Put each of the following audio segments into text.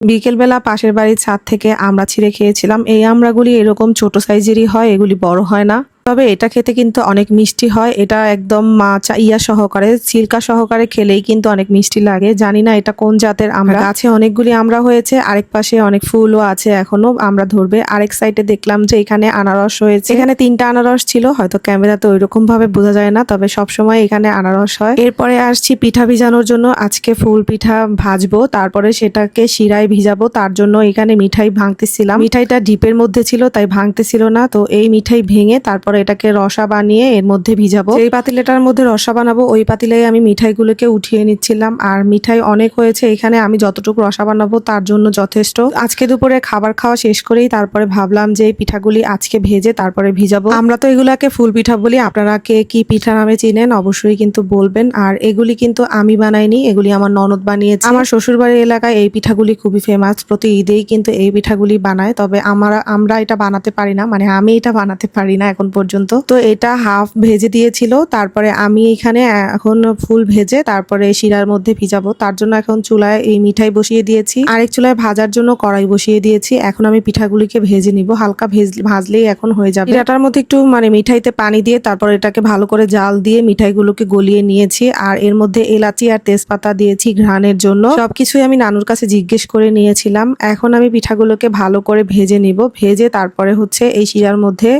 বিকেলবেলা পাশের বাড়ির ছাদ থেকে আমরা ছিঁড়ে খেয়েছিলাম। এই আমরাগুলি এরকম ছোট সাইজেরই হয়, এগুলি বড় হয় না। তবে এটা খেতে কিন্তু অনেক মিষ্টি হয়। এটা একদম মাছ ইয়া সহকারে সিল্কা সহকারে খেলেই কিন্তু অনেক মিষ্টি লাগে। জানি না এটা কোন জাতের আমরা। গাছে অনেকগুলি আমরা হয়েছে আরেক পাশে অনেক ফুলও আছে এখনও আমরা ধরবে। আরেক সাইডে দেখলাম যে এখানে আনারস হয়েছে। এখানে তিনটা আনারস ছিল হয়তো ক্যামেরাতে ওইরকম ভাবে বোঝা যায় না তবে সবসময় এখানে আনারস হয়। এরপরে আসছি পিঠা ভিজানোর জন্য। আজকে ফুল পিঠা ভাজবো তারপরে সেটাকে শিরায় ভিজাবো। তার জন্য এখানে মিঠাই ভাঙতেছিলাম। মিঠাইটা ডিপের মধ্যে ছিল তাই ভাঙতেছিল না। তো এই মিঠাই ভেঙে তারপরে এটাকে রসা বানিয়ে এর মধ্যে ভিজাবো। এই পাতিলেটার মধ্যে রসা বানাবো, ওই পাতিলে আমি মিঠাইগুলোকে উঠিয়ে নিচ্ছিলাম। আর মিঠাই অনেক হয়েছে, এখানে আমি যতটুকু রসা বানাবো তার জন্য যথেষ্ট। আজকে দুপুরে খাবার খাওয়া শেষ করেই তারপরে ভাবলাম যে এই পিঠাগুলি আজকে ভেজে তারপরে ভিজাবো। আমরা তো এগুলাকে ফুল পিঠা বলি, আপনারা কে কি পিঠা নামে চিনেন অবশ্যই কিন্তু বলবেন। আর এগুলি কিন্তু আমি বানাইনি, এগুলি আমার ননদ বানিয়েছে। আমার শ্বশুরবাড়ির এলাকায় এই পিঠাগুলি খুবই ফেমাস প্রতি ঈদেই কিন্তু এই পিঠাগুলি বানায়। তবে আমরা আমরা এটা বানাতে পারি না মানে আমি এটা বানাতে পারি না এখন পর্যন্ত। তো এটা হাফ ভেজে দিয়েছিল, তারপরে আমি এখানে এখন ফুল ভেজে তারপরে শিরার মধ্যে ভিজাবো। তার জন্য এখন চুলায় এই মিঠাই বসিয়ে দিয়েছি। আরেক চুলায় ভাজার জন্য কড়াই বসিয়ে দিয়েছি। এখন আমি পিঠাগুলিকে ভেজে নিব। হালকা ভেজ, ভাজলেই এখন হয়ে যাবে। পিঠাটার মধ্যে একটু মানে মিঠাইতে পানি দিয়ে তারপর এটাকে ভালো করে জাল দিয়ে মিঠাইগুলোকে গলিয়ে নিয়েছি। আর এর মধ্যে এলাচি আর তেজপাতা দিয়েছি ঘ্রাণের জন্য। সবকিছুই আমি নানুর কাছে জিজ্ঞেস করে নিয়েছিলাম। এখন আমি পিঠাগুলোকে ভালো করে ভেজে নিব। ভেজে তারপরে হচ্ছে এই শিরার মধ্যে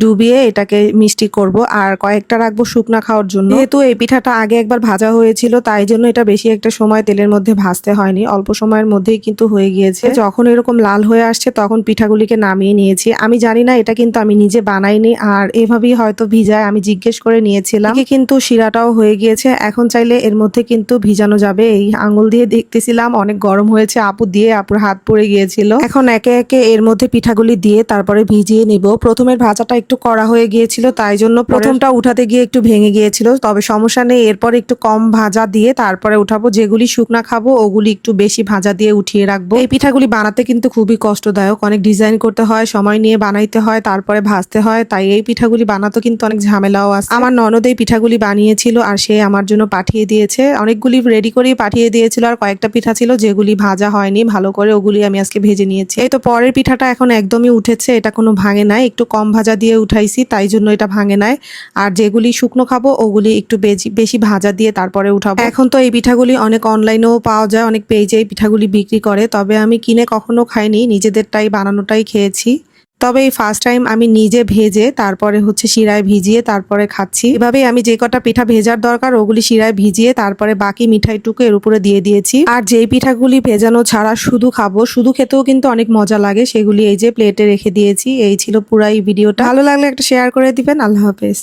ডুবিয়ে এটাকে মিষ্টি করব আর কয়েকটা রাখব শুকনা খাওয়ার জন্য। যেহেতু এই পিঠাটা আগে একবার ভাজা হয়েছিল, তাই জন্য এটা বেশি একটা সময় তেলের মধ্যে ভাজতে হয়নি। অল্প সময়ের মধ্যেই কিন্তু হয়ে গিয়েছে। যখন এরকম লাল হয়ে আসছে, তখন পিঠাগুলিকে নামিয়ে নিয়েছি। আমি জানি না, এটা কিন্তু আমি নিজে বানাইনি আর এভাবেই হয়তো ভিজায় আমি জিজ্ঞেস করে নিয়েছিলাম। কিন্তু শিরাটাও হয়ে গিয়েছে। এখন চাইলে এর মধ্যে কিন্তু ভিজানো যাবে। এই আঙুল দিয়ে দেখতেছিলাম, অনেক গরম হয়েছে। আপু দিয়ে আপুর হাত পড়ে গিয়েছিল। এখন একে একে এর মধ্যে পিঠাগুলি দিয়ে তারপরে ভিজিয়ে নিব। প্রথমের ভাজাটা একটু কড়া হয়ে গিয়েছিল তাই জন্য প্রথমটা উঠাতে গিয়ে একটু ভেঙে গিয়েছিল। তবে সমস্যা নেই এরপর একটু কম ভাজা দিয়ে তারপরে উঠাবো। যেগুলি শুকনা খাব ওগুলি একটু বেশি ভাজা দিয়ে উঠিয়ে রাখব। এই পিঠাগুলি বানাতে কিন্তু খুবই কষ্টদায়ক অনেক ডিজাইন করতে হয় সময় নিয়ে বানাইতে হয় তারপরে ভাজতে হয় তাই এই পিঠাগুলি বানাতে কিন্তু অনেক ঝামেলাও আছে। আমার ননদ এই পিঠাগুলি বানিয়েছিল আর সে আমার জন্য পাঠিয়ে দিয়েছে। অনেকগুলি রেডি করেই পাঠিয়ে দিয়েছিল আর কয়েকটা পিঠা ছিল যেগুলি ভাজা হয়নি ভালো করে ওগুলি আমি আজকে ভেজে নিয়েছি। এই তো পরের পিঠাটা এখন একদমই উঠেছে এটা কোনো ভাঙে নাই একটু কম ভাজা দিয়ে উঠাইছি তাই জন্য এটা ভাঙে নাই। আর যেগুলি শুকনো খাব, ওগুলি একটু বেশি বেশি ভাজা দিয়ে তারপরে উঠাবো। এখন তো এই পিঠাগুলি অনেক অনলাইনেও পাওয়া যায়, অনেক পেজে এই পিঠাগুলি বিক্রি করে। তবে আমি কিনে কখনো খাইনি, নিজেদেরটাই বানানোটাই খেয়েছি। তবে এই ফার্স্ট টাইম আমি নিজে ভেজে, তারপরে হচ্ছে শিরায় ভিজিয়ে, তারপরে খাচ্ছি। এভাবে আমি যে কটা পিঠা ভেজার দরকার, ওগুলি শিরায় ভিজিয়ে, তারপরে বাকি মিঠাইটুকু এর উপরে দিয়ে দিয়েছি। আর যেই পিঠাগুলি ভেজানো ছাড়া শুধু খাব, শুধু খেতেও কিন্তু অনেক মজা লাগে, সেগুলি এই যে প্লেটে রেখে দিয়েছি, এই ছিল পুরাই ভিডিওটা। ভালো লাগলে একটা শেয়ার করে দিবেন, আল্লাহ হাফেজ।